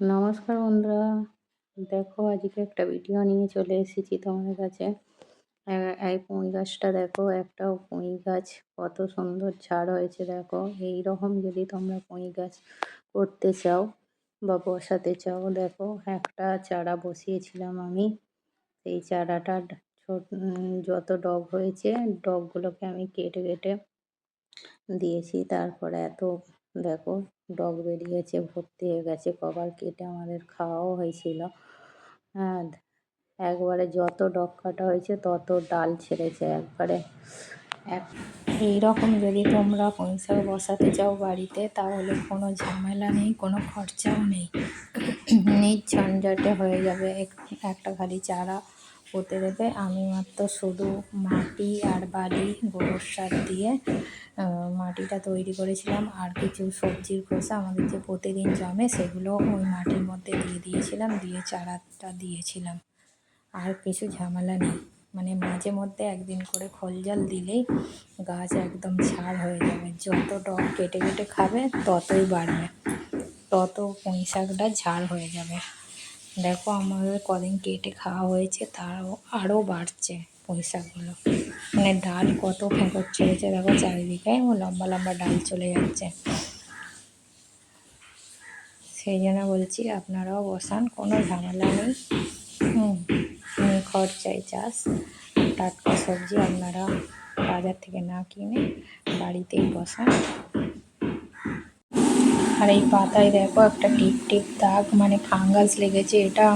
নমস্কার বন্ধুরা। দেখো, আজকে একটা ভিডিও নিয়ে চলে এসেছি তোমাদের কাছে। এই পুঁই গাছটা দেখো একটা পুঁই গাছ। কত সুন্দর ঝাড় হয়েছে দেখো। এই রকম যদি তোমরা পুঁই গাছ করতে চাও বা বসাতে চাও, দেখো, একটা চারা বসিয়েছিলাম আমি। সেই চারাটা ছোট যত ডগ হয়েছে, ডগগুলোকে আমি কেটে কেটে দিয়েছি। তারপরে এত, দেখো ডগ বেরিয়েছে ভর্তি হয়ে গেছে কবার কেটে আমাদের খাওয়াও হয়েছিল। হ্যাঁ একবারে যত ডগ কাটা হয়েছে তত ডাল ছেড়েছে একবারে। এক এইরকম যদি তোমরা পুঁইশাক বসাতে চাও বাড়িতে, তাহলে কোনো ঝামেলা নেই, কোনো খরচাও নেই। নিজ ঝঞ্ঝাটে হয়ে যাবে এক- একটা খালি চারা। পুঁতে দেবে আমি মাত্র শুধু মাটি আর বালি, গোবর সার দিয়ে মাটিটা তৈরি করেছিলাম। আর কিছু সবজির খোসা আমাদের যে প্রতিদিন জমে সেগুলো ওই মাটির মধ্যে দিয়ে দিয়েছিলাম, দিয়ে চারাটা দিয়েছিলাম। আর কিছু ঝামেলা নেই। মানে মাঝে মধ্যে একদিন করে খোল জল দিলেই গাছ একদম ঝাড় হয়ে যাবে। যত ডগ কেটে কেটে খাবে ততই বাড়বে। তত পুঁই শাকটা ঝাড় হয়ে যাবে। দেখো আমাদের কদিন কেটে খাওয়া হয়েছে তারও আরও বাড়ছে পুঁই শাকগুলো মানে ডাল কত ফেঁকর চলেছে দেখো চারিদিকে লম্বা লম্বা ডাল চলে যাচ্ছে। সেই জন্য বলছি আপনারাও বসান কোনো ঝামেলা নেই। হুম, খরচায় চাষ। টাটকা সবজি আপনারা বাজার থেকে না কিনে বাড়িতেই বসান। আর এই পাতায় দেখো একটা টিপ টিপ দাগ মানে ফাঙ্গাস লেগেছে। এটা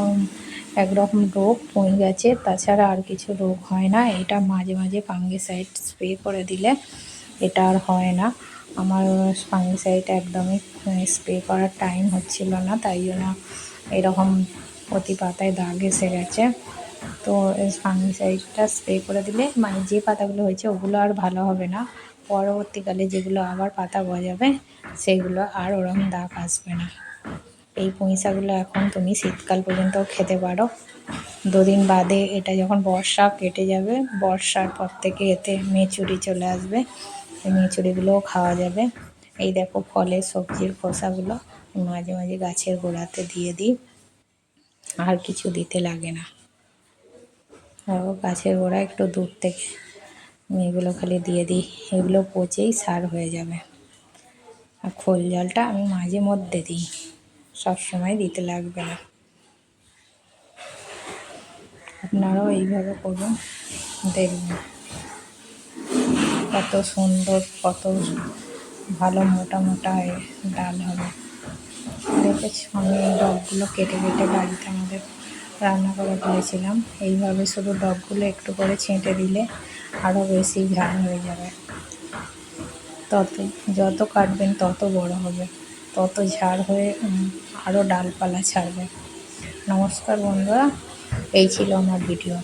একরকম রোগ পুঁই গেছে। তাছাড়া আর কিছু রোগ হয় না। এটা মাঝে মাঝে ফাঙ্গিসাইড স্প্রে করে দিলে এটা আর হয় না। আমার ফাঙ্গিসাইড একদমই স্প্রে করার টাইম হচ্ছিল না, তাই জন্য এরকম প্রতি পাতায় দাগ এসে গেছে। তো ফাঙ্গিসাইডটা স্প্রে করে দিলে মানে যে পাতাগুলো হয়েছে, ওগুলো আর ভালো হবে না। পরবর্তীকালে যেগুলো আবার পাতা গজাবে সেগুলো আর ওরকম দাগ আসবে না। এই পুঁই শাকগুলো এখন তুমি শীতকাল পর্যন্ত খেতে পারো। দুদিন বাদে এটা যখন বর্ষা কেটে যাবে, বর্ষার পর থেকে এতে মেচুরি চলে আসবে। এই মেচুরিগুলোও খাওয়া যাবে। এই দেখো ফলের সবজির খোসাগুলো মাঝে মাঝে গাছের গোড়াতে দিয়ে দিই। আর কিছু দিতে লাগে না। আর গাছের গোড়া একটু দূর থেকে। এগুলো খালি দিয়ে দিই। এগুলো পচেই সার হয়ে যাবে। আর খোল জলটা আমি মাঝে মধ্যে দিই। সবসময় দিতে লাগবে না। আপনারাও এইভাবে করুন, দেখবেন। কত সুন্দর, কত ভালো মোটা মোটা ডাল হবে। দেখেছি, আমি ডগগুলো কেটে কেটে বাড়িতে আমাদের রান্না করে ফেলেছিলাম এইভাবে শুধু ডগগুলো একটু করে ছেঁটে দিলে আরও বেশি ঝাল হয়ে যাবে। তত যত কাটবেন, তত বড় হবে। তত ঝাড় হয়ে আরও ডালপালা ছাড়বে। নমস্কার বন্ধুরা, এই ছিল আমার ভিডিও।